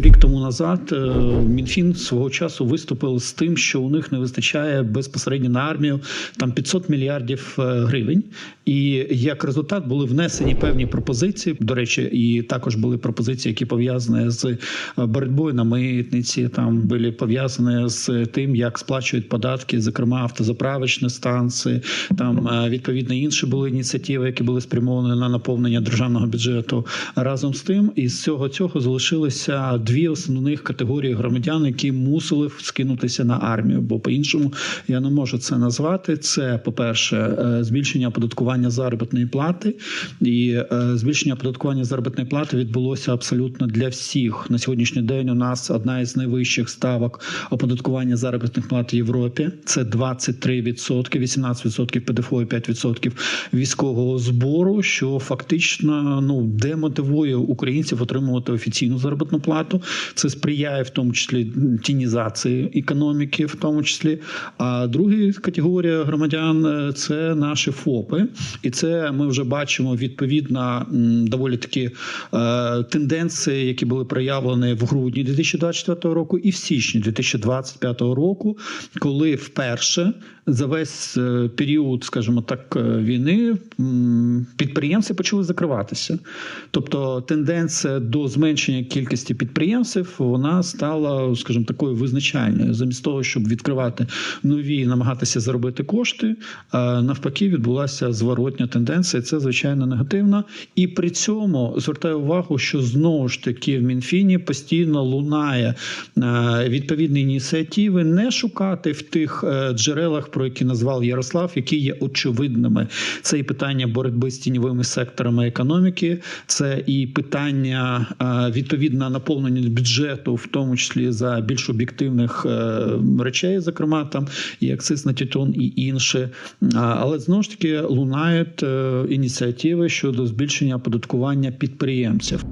Рік тому назад е, Мінфін свого часу виступив з тим, що у них не вистачає безпосередньо на армію там 500 мільярдів е, гривень. І як результат були внесені певні пропозиції. До речі, і також були пропозиції, які пов'язані з е, боротьбою на митниці. Там були пов'язані з тим, як сплачують податки, зокрема автозаправочні станції. Там відповідно інші були ініціативи, які були спрямовані на наповнення державного бюджету. Разом з тим, із цього цього залишилися дві основних категорії громадян, які мусили скинутися на армію. Бо по-іншому я не можу це назвати. Це, по-перше, е, збільшення оподаткування заробітної плати, і е, збільшення оподаткування заробітної плати відбулося абсолютно для всіх. На сьогоднішній день у нас одна із найвищих ставок оподаткування заробітних плат в Європі. Це 23%, 18% ПДФО і 5% військового збору, що фактично ну демотивує українців отримувати офіційну заробітну плату. Це сприяє в тому числі тінізації економіки, в тому числі. А друга категорія громадян е, це наші ФОПи, і це ми вже бачимо відповідно доволі такі е, тенденції, які були проявлені в грудні 2024 року і в січні 2025 року, коли вперше за весь е, період, скажімо так, е, війни підприємці почали закриватися. Тобто тенденція до зменшення кількості підприємців вона стала, скажімо, такою визначальною. Замість того, щоб відкривати нові намагатися заробити кошти, навпаки, відбулася зворотня тенденція. Це звичайно негативно. І при цьому звертаю увагу, що знову ж таки в Мінфіні постійно лунає е, відповідні ініціативи не шукати в тих е, джерелах, про які назвав Ярослав, які є очевидними. Це і питання боротьби з тіньовими секторами економіки, це і питання е, відповідно наповнення бюджету, в тому числі за більш об'єктивних е, речей, зокрема там і акциз на тютюн, і інше. Але знову ж таки лунають е, ініціативи щодо збільшення оподаткування підприємців.